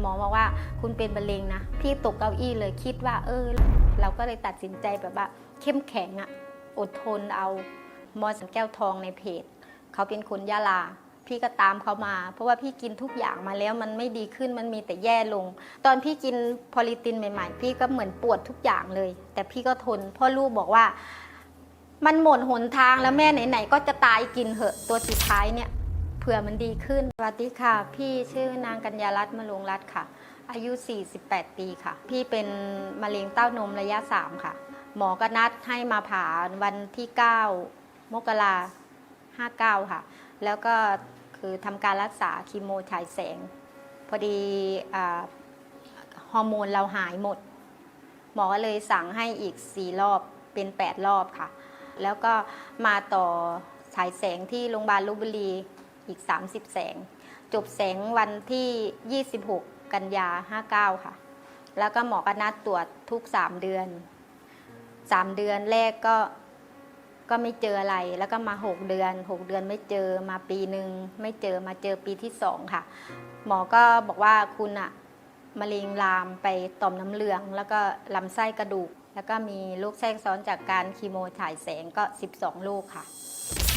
หมอบอกว่าคุณเป็นมะเร็งนะพี่ตกเก้าอี้เลยคิดว่า เออเราก็เลยตัดสินใจแบบว่า เข้มแข็งอะอดทนเอาหมอสังแก้วทองในเพจเขาเป็นคนยะลา พี่ก็ตามเขามา เพราะว่าพี่กินทุกอย่างมาแล้วมันไม่ดีขึ้นมันมีแต่แย่ลง ตอนพี่กินพอลิตินใหม่ ๆ พี่ก็เหมือนปวดทุกอย่างเลย แต่พี่ก็ทนพ่อลูกบอกว่ามันหมดหนทางแล้วแม่ไหนๆก็จะตายกินเหอะตัวสุดท้ายเนี่ยเผื่อมันดีขึ้น สวัสดีค่ะ พี่ชื่อนางกัญญารัตน์มลุงรัตน์ค่ะ อายุ 48 ปีค่ะ พี่เป็นมะเร็งเต้านมระยะ 3 ค่ะ หมอก็นัดให้มาผ่าวันที่ 9 มกราห้าเก้าค่ะ แล้วก็คือทำการรักษาคีโมฉายแสง พอดีฮอร์โมนเราหายหมด หมอเลยสั่งให้อีก 4 รอบเป็น 8 รอบค่ะ แล้วก็มาต่อฉายแสงที่โรงพยาบาลลุบุรีอีก 30 แสง จบแสงวันที่ 26 กันยา 59 ค่ะ แล้วก็หมอก็นัดตรวจทุก 3 เดือน 3 เดือนแรกก็ก็ไม่เจออะไร แล้วก็มา 6 เดือน 6 เดือนไม่เจอมาปีหนึ่งไม่เจอมาเจอปีที่สองค่ะ หมอก็บอกว่าคุณอะมะเร็งลามไปต่อมน้ำเหลืองแล้วก็ลำไส้กระดูก แล้วก็มีลูกแทรกซ้อนจากการคีโมฉายแสงก็ 12 ลูกค่ะ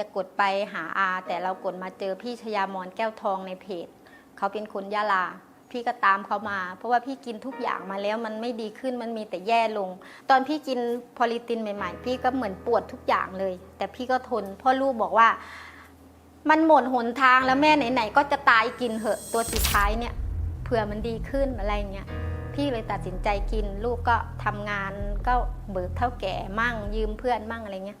จะกดไปหาอาแต่เรากดมาเจอพี่ชยามอนแก้วทองในเพจเขาเป็นคนยะลา พี่ก็ตามเขามา เพราะว่าพี่กินทุกอย่างมาแล้วมันไม่ดีขึ้นมันมีแต่แย่ลง ตอนพี่กินพอลิตินใหม่ๆ พี่ก็เหมือนปวดทุกอย่างเลย แต่พี่ก็ทนพ่อลูกบอกว่า มันหมดหนทางแล้วแม่ไหนๆก็จะตายกินเหอะ ตัวสุดท้ายเนี่ยเผื่อมันดีขึ้นอะไรเงี้ยพี่เลยตัดสินใจกิน ลูกก็ทำงานก็เบิกเท่าแก่ มั่งยืมเพื่อนมั่งอะไรเงี้ย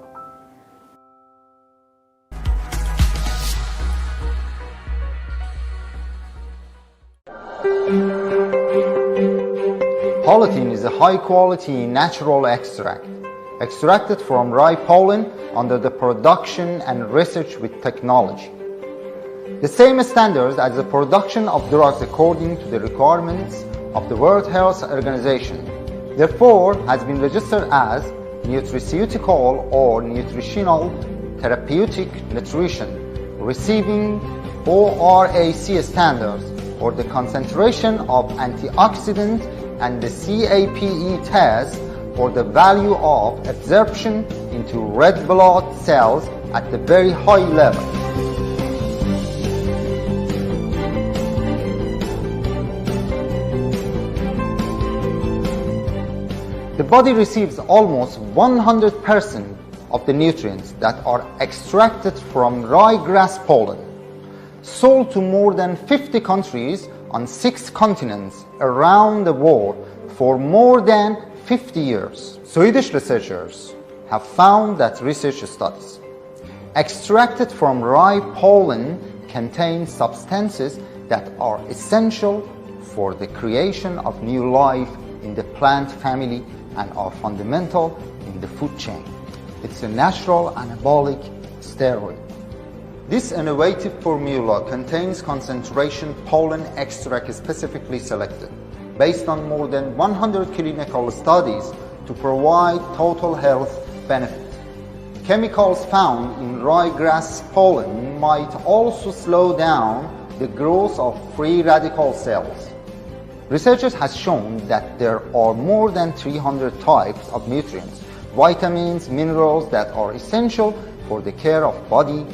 Pollutin is a high-quality natural extract, extracted from rye pollen under the production and research with technology. The same standards as the production of drugs according to the requirements of the World Health Organization, therefore has been registered as nutraceutical or nutritional therapeutic nutrition, receiving ORAC standards or the concentration of antioxidant and the CAPE test for the value of absorption into red blood cells at the very high level. The body receives almost 100% of the nutrients that are extracted from rye grass pollen sold to more than 50 countries on six continents around the world for more than 50 years. Swedish researchers have found that research studies extracted from rye pollen contain substances that are essential for the creation of new life in the plant family and are fundamental in the food chain. It's a natural anabolic steroid. This innovative formula contains concentration pollen extract specifically selected, based on more than 100 clinical studies to provide total health benefit. Chemicals found in ryegrass pollen might also slow down the growth of free radical cells. Researchers have shown that there are more than 300 types of nutrients, vitamins, minerals that are essential for the care of body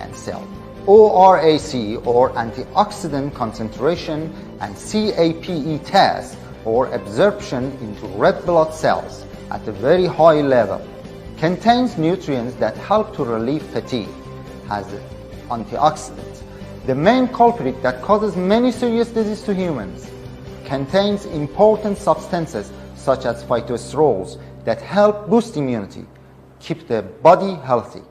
and cell. ORAC or antioxidant concentration and CAPE test or absorption into red blood cells at a very high level. Contains nutrients that help to relieve fatigue, has antioxidants. The main culprit that causes many serious diseases to humans contains important substances such as phytosterols that help boost immunity, keep the body healthy.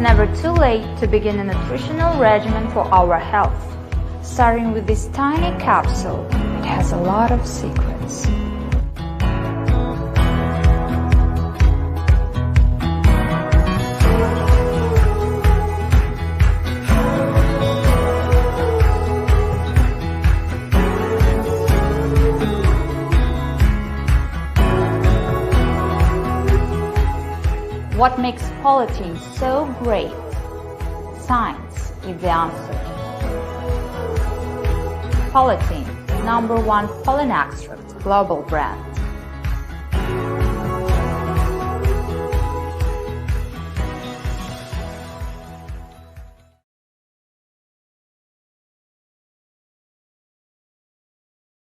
never too late to begin a nutritional regimen for our health. Starting with this tiny capsule, it has a lot of secrets. What makes quality so great? Science is the answer. Quality, number one pollen extract global brand.